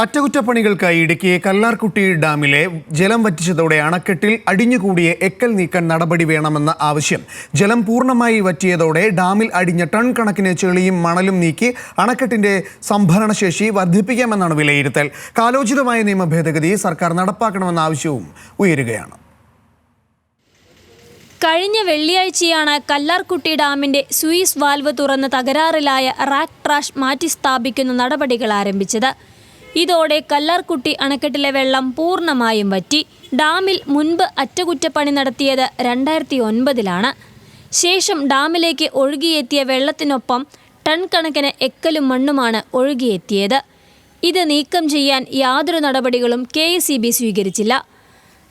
അറ്റകുറ്റപ്പണികൾക്കായി ഇടുക്കി കല്ലാർകുട്ടി ഡാമിലെ ജലം വറ്റിച്ചതോടെ അണക്കെട്ടിൽ അടിഞ്ഞുകൂടിയ എക്കൽ നീക്കാൻ നടപടി വേണമെന്ന ആവശ്യം. ജലം പൂർണമായി വറ്റിയതോടെ ഡാമിൽ അടിഞ്ഞ ടൺ കണക്കിന് ചെളിയും മണലും നീക്കി അണക്കെട്ടിന്റെ സംഭരണശേഷി വർദ്ധിപ്പിക്കാമെന്നാണ് വിലയിരുത്തൽ. കാലോചിതമായ നിയമ ഭേദഗതി സർക്കാർ നടപ്പാക്കണമെന്ന ആവശ്യവും ഉയരുകയാണ്. കഴിഞ്ഞ വെള്ളിയാഴ്ചയാണ് കല്ലാർകുട്ടി ഡാമിന്റെ സ്വിസ് വാൽവ് തുറന്ന് തകരാറിലായ റാക്ക് ട്രാഷ് മാറ്റി സ്ഥാപിക്കുന്ന നടപടികൾ ആരംഭിച്ചത്. ഇതോടെ കല്ലാർകുട്ടി അണക്കെട്ടിലെ വെള്ളം പൂർണമായും വറ്റി. ഡാമിൽ മുൻപ് അറ്റകുറ്റപ്പണി നടത്തിയത് രണ്ടായിരത്തി ഒൻപതിലാണ് ശേഷം ഡാമിലേക്ക് ഒഴുകിയെത്തിയ വെള്ളത്തിനൊപ്പം ടൺ കണക്കിന് എക്കലും മണ്ണുമാണ് ഒഴുകിയെത്തിയത്. ഇത് നീക്കം ചെയ്യാൻ യാതൊരു നടപടികളും കെ എസ് സ്വീകരിച്ചില്ല.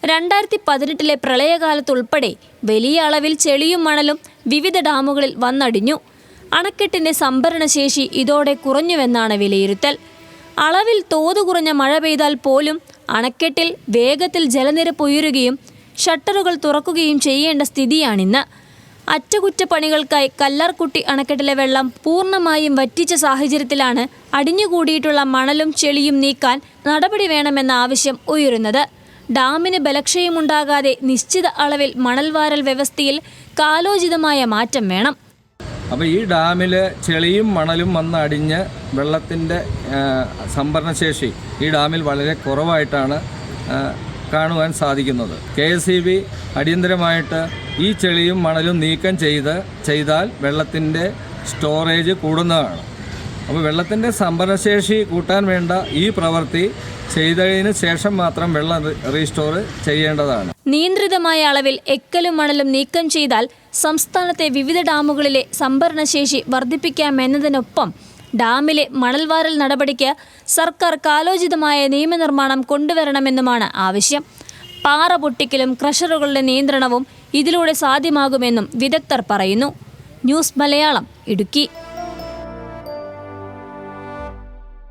രണ്ടായിരത്തി പതിനെട്ടിലെ പ്രളയകാലത്തുൾപ്പെടെ വലിയ അളവിൽ ചെളിയും മണലും വിവിധ ഡാമുകളിൽ വന്നടിഞ്ഞു. അണക്കെട്ടിന്റെ സംഭരണശേഷി ഇതോടെ കുറഞ്ഞുവെന്നാണ് വിലയിരുത്തൽ. അളവിൽ തോത് കുറഞ്ഞ മഴ പെയ്താൽ പോലും അണക്കെട്ടിൽ വേഗത്തിൽ ജലനിരപ്പ് ഉയരുകയും ഷട്ടറുകൾ തുറക്കുകയും ചെയ്യേണ്ട സ്ഥിതിയാണിന്ന്. അറ്റകുറ്റപ്പണികൾക്കായി കല്ലാർകുട്ടി അണക്കെട്ടിലെ വെള്ളം പൂർണമായും വറ്റിച്ച സാഹചര്യത്തിലാണ് അടിഞ്ഞുകൂടിയിട്ടുള്ള മണലും ചെളിയും നീക്കാൻ നടപടി വേണമെന്ന ആവശ്യം ഉയരുന്നത്. ഡാമിന് ബലക്ഷയമുണ്ടാകാതെ നിശ്ചിത അളവിൽ മണൽവാരൽ വ്യവസ്ഥയിൽ കാലോചിതമായ മാറ്റം വേണം. അപ്പോൾ ഈ ഡാമിൽ ചെളിയും മണലും വന്ന് അടിഞ്ഞ് വെള്ളത്തിന്റെ സംഭരണശേഷി ഈ ഡാമിൽ വളരെ കുറവായിട്ടാണ് കാണുവാൻ സാധിക്കുന്നത്. കെ എസ് ഇ ബി അടിയന്തരമായിട്ട് ഈ ചെളിയും മണലും നീക്കം ചെയ്ത് ചെയ്താൽ വെള്ളത്തിന്റെ സ്റ്റോറേജ് കൂടുന്നതാണ്. അപ്പോൾ വെള്ളത്തിന്റെ സംഭരണശേഷി കൂട്ടാൻ വേണ്ട ഈ പ്രവൃത്തി ചെയ്തതിന് ശേഷം മാത്രം വെള്ളം റീസ്റ്റോർ ചെയ്യേണ്ടതാണ്. നിയന്ത്രിതമായ അളവിൽ എക്കലും മണലും നീക്കം ചെയ്താൽ സംസ്ഥാനത്തെ വിവിധ ഡാമുകളിലെ സംഭരണശേഷി വർദ്ധിപ്പിക്കാമെന്നതിനൊപ്പം ഡാമിലെ മണൽവാരൽ നടപടിക്ക് സർക്കാർ കാലോചിതമായ നിയമനിർമ്മാണം കൊണ്ടുവരണമെന്നുമാണ് ആവശ്യം. പാറ പൊട്ടിക്കലും ക്രഷറുകളുടെ നിയന്ത്രണവും ഇതിലൂടെ സാധ്യമാകുമെന്നും വിദഗ്ധർ പറയുന്നു. ന്യൂസ് മലയാളം ഇടുക്കി.